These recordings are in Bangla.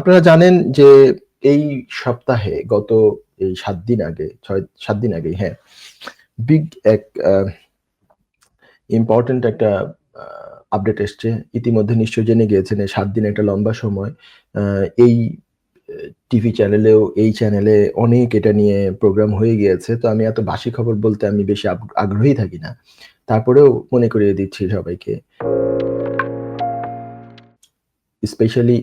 আপনারা জানেন যে এই সপ্তাহে গত এই সাত দিন আগে, ছয়, সাত দিন আগে হ্যাঁ বিগ এক ইম্পর্টেন্ট একটা আপডেট এসছে। ইতিমধ্যে নিশ্চয় জেনে গিয়েছেন এই সাত দিন একটা লম্বা সময়। এই টিভি চ্যানেলেও এই চ্যানেলে অনেক এটা নিয়ে প্রোগ্রাম হয়ে গিয়েছে। তো আমি এত বাসি খবর বলতে আমি বেশি আগ্রহী থাকি না। তারপরেও মনে করিয়ে দিচ্ছি সবাইকে। Specially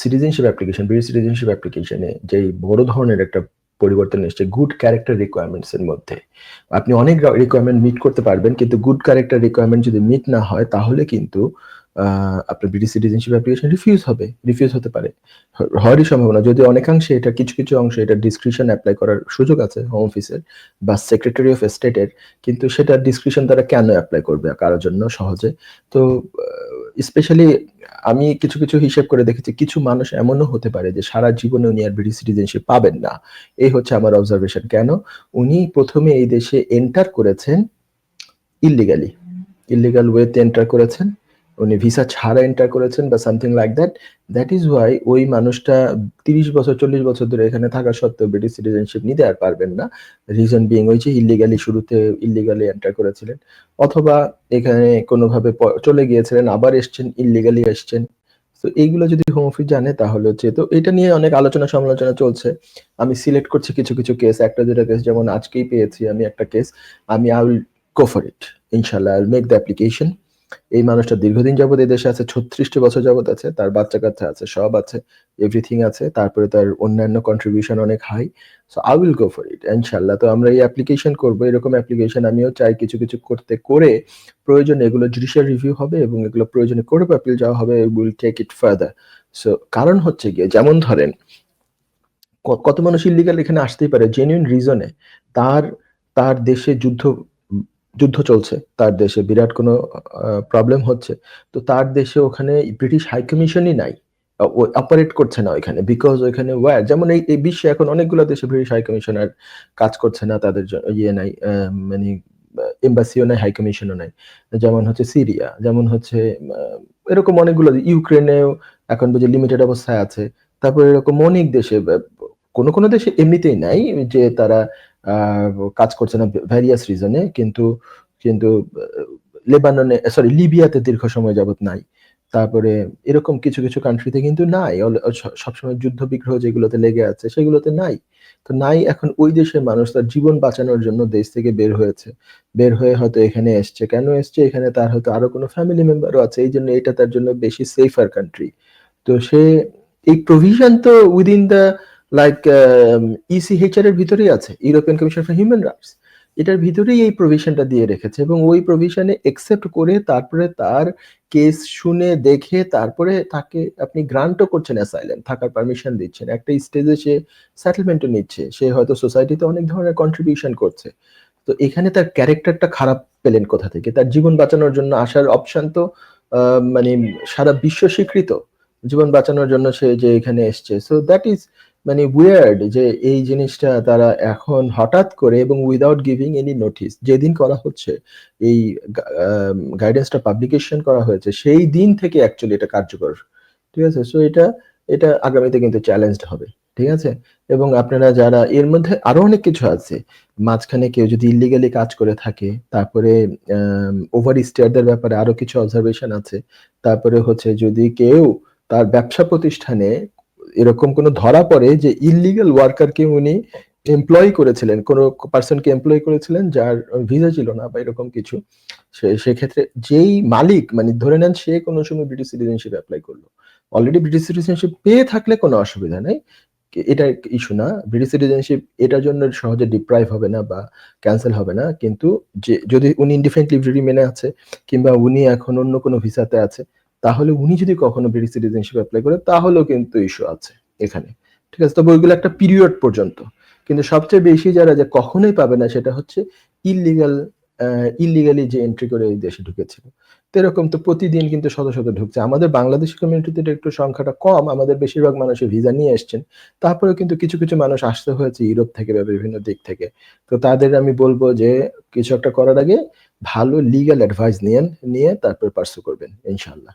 citizenship application British citizenship অ্যাপ্লিকেশনে যেই বড় ধরনের একটা পরিবর্তন এসছে গুড ক্যারেক্টার রিকোয়ারমেন্টস এর মধ্যে। আপনি অনেক রিকোয়ারমেন্ট মিট করতে পারবেন, কিন্তু গুড ক্যারেক্টার রিকোয়ারমেন্ট যদি মিট না হয়, তাহলে কিন্তু আপনার ব্রিটিশ সিটিজেনশিপ অ্যাপ্লিকেশন রিফিউজ হবে রিফিউজ হতে পারে। হওয়ারই সম্ভাবনা। যদি অনেকাংশে এটা কিছু কিছু অংশ এটা ডিসক্রিপশন অ্যাপ্লাই করার সুযোগ আছে হোম অফিসের বা সেক্রেটারি অফ স্টেটের কিন্তু সেটা ডিসক্রিপশন তারা কেন অ্যাপ্লাই করবে কারোর জন্য সহজে? তো স্পেশালি আমি কিছু কিছু হিসেব করে দেখেছি, কিছু মানুষ এমনও হতে পারে যে সারা জীবনে উনি আর ব্রিটিশ সিটিজেনশিপ পাবেন না। এই হচ্ছে আমার অবজারভেশন কেন? উনি প্রথমে এই দেশে এন্টার করেছেন ইলিগালি ইলিগাল ওয়েতে এন্টার করেছেন। উনি ভিসা ছাড়া এন্টার করেছেন বা something like that that is why ওই মানুষটা তিরিশ বছর, চল্লিশ বছর ধরে এখানে থাকা সত্ত্বেও ব্রিটিশ সিটিজেনশিপ নিতে আর পারবেন না। রিজন বিং ওই যে ইলিগালি শুরুতে ইলিগালি এন্টার করেছিলেন, অথবা এখানে কোনোভাবে চলে গিয়েছিলেন, আবার এসছেন ইলিগালি এসছেন। তো এইগুলো যদি হোম অফিস জানে তাহলে হচ্ছে, তো এটা নিয়ে অনেক আলোচনা সমালোচনা চলছে। আমি সিলেক্ট করছি কিছু কিছু কেস একটা দুটা কেস যেমন আজকেই পেয়েছি আমি একটা কেস আমি I will go for it ইনশাল্লাহ I will make the application এই মানুষটা দীর্ঘদিন যাবত এই দেশে আছে, ছত্রিশটি বছর যাবত আছে, তার বাচ্চা কাচ্চা আছে, সব আছে এভরিথিং আছে, তারপরে তার অন্যান্য কন্ট্রিবিউশন অনেক high so I will go for it ইনশাল্লাহ তো আমরা এই অ্যাপ্লিকেশন করব, এরকম অ্যাপ্লিকেশন আমিও চাই কিছু কিছু করতে করে প্রয়োজনে এগুলো জুডিশিয়াল রিভিউ হবে এবং এগুলো প্রয়োজনে অফ অ্যাপিল যাওয়া হবে will take it further so কারণ হচ্ছে গিয়ে, যেমন ধরেন কত মানুষ ইলিগাল এখানে আসতেই পারে জেনুইন রিজনে তার তার দেশে যুদ্ধ যুদ্ধ চলছে, তার দেশে বিরাট কোনো প্রবলেম হচ্ছে, তো তার দেশে ওখানে ব্রিটিশ হাইকমিশনই নাই অপারেট করছে না ওইখানে বিকজ ওইখানে ওয়ার যেমন এই এই বিশ্বে এখন অনেকগুলো দেশে ব্রিটিশ হাইকমিশনার কাজ করছে না, তাদের ইয়ে নাই মানে এম্বাসিও নাই হাইকমিশনও নাই, যেমন হচ্ছে সিরিয়া যেমন হচ্ছে এরকম অনেকগুলো ইউক্রেনেও এখন বুঝে লিমিটেড অবস্থায় আছে, তারপর এরকম অনেক দেশে কোনো কোনো দেশে এমনিতেই নাই যে তারা কাজ করছে না ভ্যারিয়াস রিজনে কিন্তু কিন্তু লেবাননে সরি লিবিয়াতে দীর্ঘ সময় যাবত নাই। তারপরে এরকম কিছু কিছু কান্ট্রিতে কিন্তু নাই। সবসময় যুদ্ধ বিগ্রহ যেগুলোতে লেগে আছে সেগুলোতে নাই। তো নাই এখন ওই দেশের মানুষ, তার জীবন বাঁচানোর জন্য দেশ থেকে বের হয়েছে। বের হয়ে হয়তো এখানে এসছে। কেন এসছে? এখানে তার হয়তো আরও কোনো ফ্যামিলি মেম্বারও আছে। এই জন্য এটা তার জন্য বেশি সেফার কান্ট্রি তো সে, এই প্রভিশন তো উইদিন দ্য লাইক ইসিএইচআর এর ভিতরেই আছে European Commission for Human Rights এটার ভিতরেই এই প্রভিশনটা দিয়ে রেখেছে এবং ওই প্রভিশনে একসেপ্ট করে তারপরে তার কেস শুনে দেখে তারপরে তাকে আপনি গ্রান্টও করছেন অ্যাসাইলেম থাকার পারমিশন দিচ্ছেন। একটা স্টেজে সে সেটেলমেন্টও নিচ্ছে। সে হয়তো সোসাইটিতে অনেক ধরনের কন্ট্রিবিউশন করছে। তো এখানে তার ক্যারেক্টারটা খারাপ পেলেন কোথা থেকে? তার জীবন বাঁচানোর জন্য আসার অপশন তো মানে সারা বিশ্ব স্বীকৃত। জীবন বাঁচানোর জন্য সে যে এখানে এসছে। সো দ্যাট ইজ মানে উইয়ার্ড যে এই জিনিসটা তারা এখন হঠাৎ করে এবং উইদাউট গিভিং এনি নোটিস যেদিন করা হচ্ছে, এই গাইডেন্সটা পাবলিকেশন করা হয়েছে, সেই দিন থেকে অ্যাকচুয়ালি এটা কার্যকর। ঠিক আছে? সো এটা এটা আগামীতে কিন্তু চ্যালেঞ্জড হবে। ঠিক আছে? এবং আপনারা যারা, এর মধ্যে আরও অনেক কিছু আছে। মাঝখানে কেউ যদি ইলিগালি কাজ করে থাকে, তারপরে ওভার স্টেয়ারদের ব্যাপারে আরও কিছু অবজারভেশন আছে। তারপরে হচ্ছে যদি কেউ তার ব্যবসা প্রতিষ্ঠানে এরকম কোনো ধরা পড়ে যে ইলিগাল ওয়ার্কারকে উনি এমপ্লয় করেছিলেন, কোন পার্সনকে এমপ্লয় করেছিলেন যার ভিসা ছিল না বা এরকম কিছু। সেক্ষেত্রে যেই মালিক মানে ধরে নেন সে কোনো সময় ব্রিটিশ সিটিজেনশিপ অ্যাপ্লাই করল। অলরেডি ব্রিটিশ সিটিজেনশিপ পেয়ে থাকলে কোনো অসুবিধা নেই। এটা ইস্যু না। ব্রিটিশ সিটিজেনশিপ এটার জন্য সহজে ডিপ্রাইভ হবে না বা ক্যান্সেল হবে না। কিন্তু যে, যদি উনি ইনডিফেন্ট লিভ মেনে আছে, কিংবা উনি এখন অন্য কোনো ভিসাতে আছে তাহলে উনি যদি কখনো ব্রিটিশ সিটিজেনশিপ অ্যাপ্লাই করে, তাহলেও কিন্তু ইস্যু আছে এখানে। ঠিক আছে তবে ওইগুলো একটা পিরিয়ড পর্যন্ত। কিন্তু সবচেয়ে বেশি যারা যে কখনোই পাবে না, সেটা হচ্ছে ইলিগাল ইলিগালি যে এন্ট্রি করে এই দেশে ঢুকেছিল এরকম তো প্রতিদিন কিন্তু শত শত ঢুকছে। আমাদের বাংলাদেশি কমিউনিটিতে একটু সংখ্যাটা কম, আমাদের বেশিরভাগ মানুষের ভিসা নিয়ে এসছেন। তারপরেও কিন্তু কিছু কিছু মানুষ আসতে হয়েছে ইউরোপ থেকে বা বিভিন্ন দিক থেকে। তো তাদের আমি বলব যে কিছু একটা করার আগে ভালো লিগাল অ্যাডভাইস নিয়েন, নিয়ে তারপর পার্সু করবেন ইনশাল্লাহ